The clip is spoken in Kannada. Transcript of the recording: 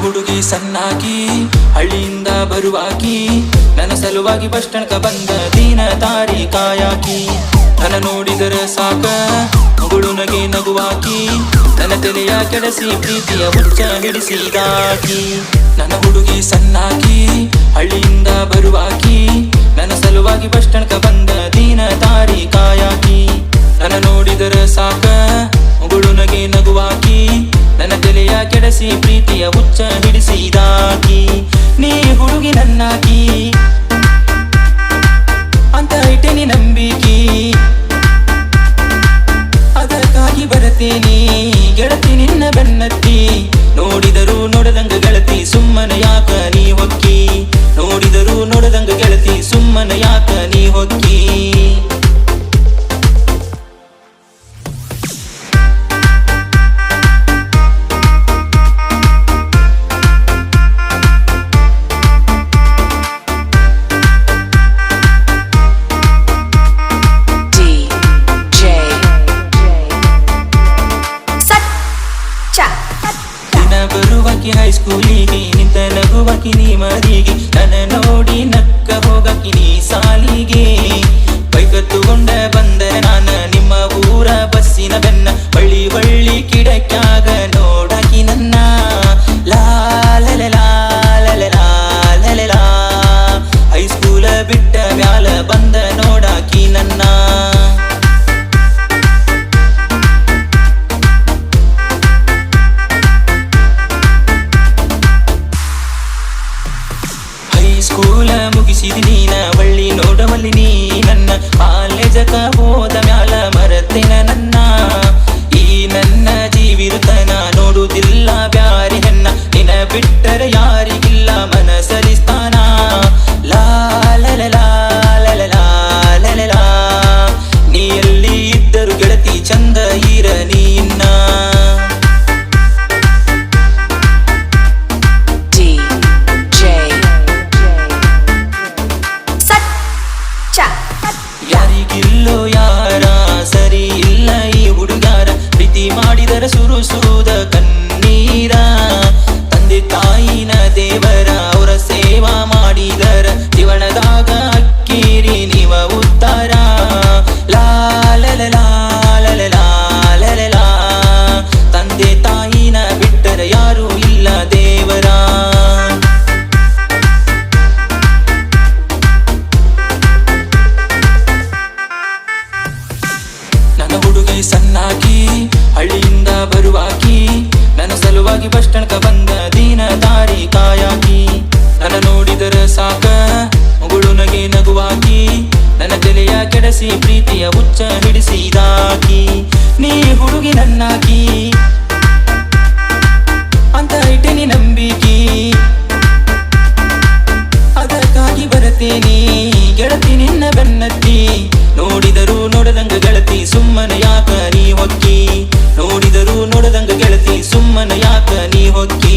ಸಣ್ಣಾಗಿ ಹಳ್ಳಿಯಿಂದ ಬರುವಾಗಿ ನನ್ನ ಸಲುವಾಗಿ ಬಸ್ ತನಕ ಬಂದ ದೀನ ತಾರಿ ಕಾಯಾಕಿ. ನನ್ನ ನೋಡಿದರ ಸಾಕ, ಮಗಳು ನಗೆ ನಗುವಾಕಿ ನನ್ನ ತಲೆಯ ಕೆಡಸಿ ಪ್ರೀತಿಯ ಹುಚ್ಚ ಹಿಡಿಸಿದಾಕಿ. ನನ್ನ ಹುಡುಗಿ ಸಣ್ಣಾಗಿ ಹಳ್ಳಿಯಿಂದ ಬರುವಾಗಿ ನನ್ನ ಸಲುವಾಗಿ ಬಸ್ ತನಕ ಬಂದ ದೀನ ಹುಚ್ಚ ಹಿಡಿಸಿದಾಕಿ ನೀ ಹುಡುಗಿ ನನ್ನಾಕಿ. ಅಂತ ಇಟ್ಟೆನಿ ನಂಬಿಕಿ. ಅದಕ್ಕಾಗಿ ಬರತೇನಿ, ಗೆಳತಿ ನಿನ್ನ ಬೆನ್ನತ್ತಿ. ನೋಡಿದರು ನೋಡದಂಗ ಗೆಳತಿ, ಸುಮ್ಮನ ಯಾಕ ನೀ ಹೊಕ್ಕಿ? ನೋಡಿದರು ನೋಡದಂಗ ಗೆಳತಿ, ಸುಮ್ಮನ ಯಾಕ ನೀ ಹೊಕ್ಕಿ? ಬರುವಕಿ ಹೈಸ್ಕೂಲಿಗೆ ನಿಂತ ನಗುವಕಿ ನೀ ಮರಿಗೆ. ನನ್ನ ನೋಡಿ ನಕ್ಕ ಹೋಗಕಿ ನೀ ಸಾಲಿಗೆ. ಬೈಕತ್ತುಕೊಂಡ ಬಂದ ನಾನ ನಿಮ್ಮ ಊರ ಬಸ್ಸಿನ ಬೆನ್ನ. ಬಳ್ಳಿ ಬಳ್ಳಿ ಕಿಡಕ್ಯಾಗ ನೋಡಕಿ ನನ್ನ. ಹೈಸ್ಕೂಲ ಬಿಟ್ಟ ಮ್ಯಾಲ ಬಂದ ನೋಡಾಕಿ ನನ್ನ. ಕಾಲೇಜಕ ಹೋದ ಮ್ಯಾಲ ಮರತೆನ ನನ್ನ. ಈ ನನ್ನ ಜೀವಿರುತನ ನೋಡುವುದಿಲ್ಲ ಬ್ಯಾರಿ ಹೆಣ್ಣ. ನಿನ ಬಿಟ್ಟರೆ ಕೆಡಸಿ ಪ್ರೀತಿಯ ಹುಚ್ಚ ಹಿಡಿಸಿದಾಕಿ, ನೀ ಹುಡುಗಿ ನನ್ನಾಕಿ. ಅಂತ ಇಟ್ಟಿನಿ ನಂಬಿಕೆ. ಅದಕ್ಕಾಗಿ ಬರತೀನಿ, ಗೆಳತಿ ನಿನ್ನ ಬೆನ್ನತ್ತಿ. ನೋಡಿದರು ನೋಡದಂಗ ಗೆಳತಿ, ಸುಮ್ಮನ ಯಾಕ ನೀ ಹೊಕ್ಕಿ? ನೋಡಿದರು ನೋಡದಂಗ ಗೆಳತಿ, ಸುಮ್ಮನ ಯಾಕ ನೀ ಹೊಕ್ಕಿ?